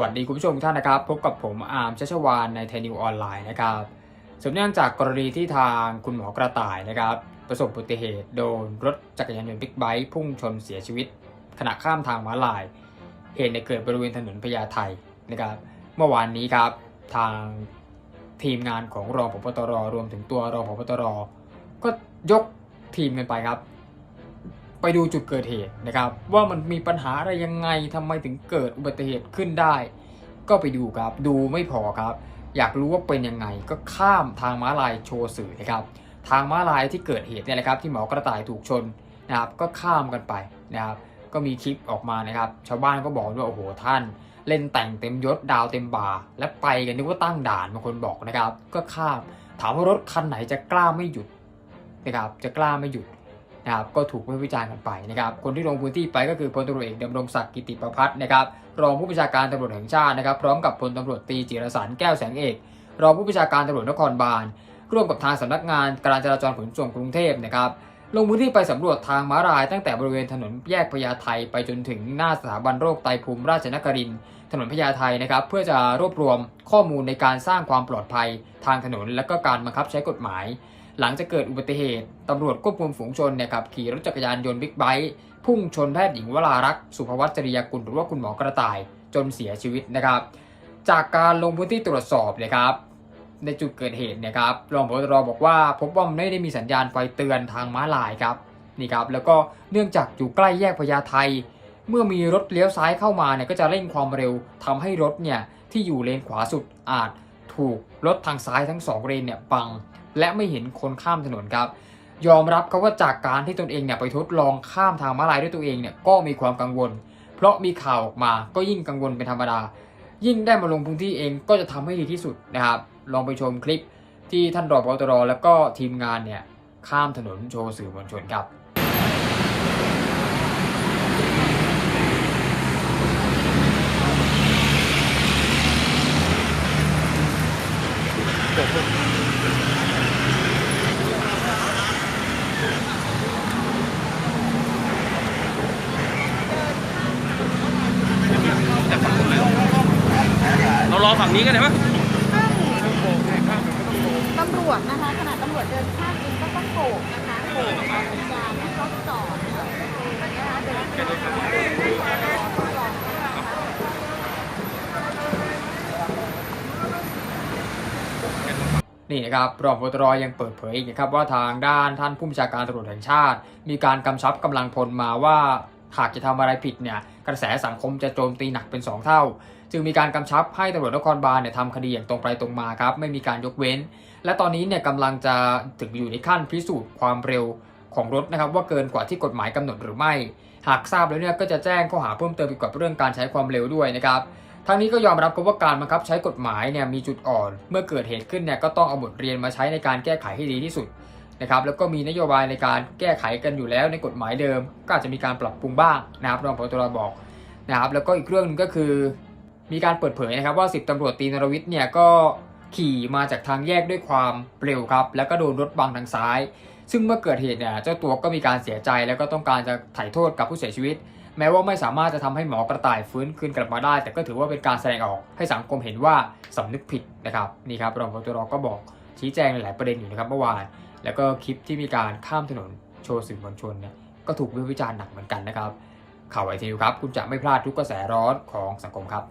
วัสดีคุณผู้ชมทุกท่านนะครับ พบกับผมอาร์มชัชวานในไทยนิวออนไลน์นะครับสืบเนื่องจากกรณีที่ทางคุณหมอกระต่ายนะครับ ประสบอุบัติเหตุโดนรถจักรยานยนต์บิ๊กไบค์พุ่งชนเสียชีวิต ขณะข้ามทางม้าลาย เหตุเนี่ยเกิดบริเวณถนนพญาไทนะครับ เมื่อวานนี้ครับทางทีมงานของรองผบตรรวมถึงตัวรองผบตรก็ยกทีมกันไปครับ ไปดูจุดเกิดเหตุนะครับ ว่ามันมีปัญหาอะไรยังไงทำไมถึงเกิดอุบัติเหตุขึ้นได้ ก็ไปดูครับ ดูไม่พอครับ อยากรู้ว่าเป็นยังไงก็ข้ามทางม้าลายโชว์สื่อนะครับ ทางม้าลายที่เกิดเหตุเนี่ยแหละครับที่หมอกระต่ายถูกชนนะครับ ก็ข้ามกันไปนะครับ ก็มีคลิปออกมานะครับ ชาวบ้านก็บอกว่าโอ้โหท่าน เล่นแต่งเต็มยศดาวเต็มบาและไปกันนึกว่าตั้งด่านบางคนบอกนะครับ ก็ข้าม ถามว่ารถคันไหนจะกล้าไม่หยุดนะครับ จะกล้าไม่หยุด นะครับก็ถูกวิจารณ์กันไปนะครับคนที่ลงพื้นที่ไปก็คือพลตำรวจเอกดำรงศักดิ์กิติประพัฒน์นะครับรองผู้บัญชาการตำรวจแห่งชาตินะครับพร้อมกับพลตำรวจตีจิรสารแก้วแสงเอกรองผู้บัญชาการตำรวจนครบาลร่วมกับทางสำนักงานการจราจรขนส่งกรุงเทพนะครับลงพื้นที่ไปสำรวจทางม้าลาย ตั้งแต่บริเวณถนนแยกพญาไทไปจนถึงหน้าสถาบันโรคไตภูมิราชนครินถนนพญาไทนะครับเพื่อจะรวบรวมข้อมูลในการสร้างความปลอดภัย ทางถนนและก็การบังคับใช้กฎหมาย หลังจากเกิดอุบัติเหตุตำรวจควบคุมฝูงชนเนี่ยครับขี่รถจักรยานยนต์บิ๊กไบค์พุ่งชนแพทย์หญิงวรารักษ์สุภวัชจริยกุลหรือว่าคุณหมอกระต่ายจนเสียชีวิตนะครับ จากการลงพื้นที่ตรวจสอบเลยครับ ในจุดเกิดเหตุเนี่ยครับรองพบตรบอกว่า พบว่าไม่ได้มีสัญญาณไฟเตือนทางม้าลายครับนี่ครับแล้วก็เนื่องจากอยู่ใกล้แยกพญาไทเมื่อมีรถเลี้ยวซ้ายเข้ามาเนี่ยก็จะเร่งความเร็วทำให้รถเนี่ยที่อยู่เลนขวาสุดอาจ ถูกรถทางซ้ายทั้งสองเลนเนี่ยบัง และไม่เห็นคนข้ามถนนครับ ยอมรับเขาว่าจากการที่ตนเองเนี่ยไปทดลองข้ามทางม้าลายด้วยตัวเองเนี่ยก็มีความกังวล เพราะมีข่าวออกมาก็ยิ่งกังวลเป็นธรรมดา ยิ่งได้มาลงพื้นที่เองก็จะทำให้ดีที่สุดนะครับ ลองไปชมคลิปที่ท่านรองปตรแล้วก็ทีมงานเนี่ยข้ามถนนโชว์สื่อมวลชนครับ ฝั่งนี้กันได้ปะตำรวจนะคะขณะตำรวจเดินข้ามเองก็ต้องโบกนะคะโบกขอสัญญาณให้เขาจอดนะคะเดินข้ามนี่นะครับรองพบตรยังเปิดเผยอีกนะครับว่าทางด้านท่านผู้บัญชาการตำรวจแห่งชาติ มีการกำชับกำลังพลมาว่า หากจะทำอะไรผิดเนี่ยกระแสสังคมจะโจมตีหนักเป็น 2 เท่า จึงมีการกำชับให้ตำรวจนครบาลเนี่ยทำคดีอย่างตรงไปตรงมาครับไม่มีการยกเว้น และตอนนี้เนี่ยกำลังจะถึงอยู่ในขั้นพิสูจน์ความเร็วของรถนะครับว่าเกินกว่าที่กฎหมายกำหนดหรือไม่ หากทราบแล้วเนี่ยก็จะแจ้งข้อหาเพิ่มเติมเกี่ยวกับเรื่องการใช้ความเร็วด้วยนะครับทั้งนี้ก็ยอมรับครับว่าการบังคับใช้กฎหมายเนี่ยมีจุดอ่อน เมื่อเกิดเหตุขึ้นเนี่ยก็ต้องเอาบทเรียนมาใช้ในการแก้ไขให้ดีที่สุด นะครับแล้วก็มีนโยบายในการแก้ไขกันอยู่แล้วในกฎหมายเดิม ก็อาจจะมีการปรับปรุงบ้างนะครับรองพบตรบอกนะครับแล้วก็อีกเรื่องหนึงก็คือ มีการเปิดเผยนะครับว่าสิบตำรวจตีนรวิทย์เนี่ยก็ขี่มาจากทางแยกด้วยความเร็วครับ แล้วก็โดนรถบังทางซ้าย ซึ่งเมื่อเกิดเหตุเนี่ยเจ้าตัวก็มีการเสียใจแล้วก็ต้องการจะไถ่โทษกับผู้เสียชีวิต แม้ว่าไม่สามารถจะทำให้หมอกระต่ายฟื้นคืนกลับมาได้ แต่ก็ถือว่าเป็นการแสดงออกให้สังคมเห็นว่าสำนึกผิดนะครับนี่ครับรองพบตรก็บอกชี้แจงหลายประเด็นอยู่นะครับเมื่อวาน แล้วก็คลิปที่มีการข้ามถนนโชว์สื่อมวลชนเนี่ยก็ถูกวิพากษ์วิจารณ์หนักเหมือนกันนะครับข่าวไอทีวครับ คุณจะไม่พลาดทุกกระแสร้อนของสังคมครับ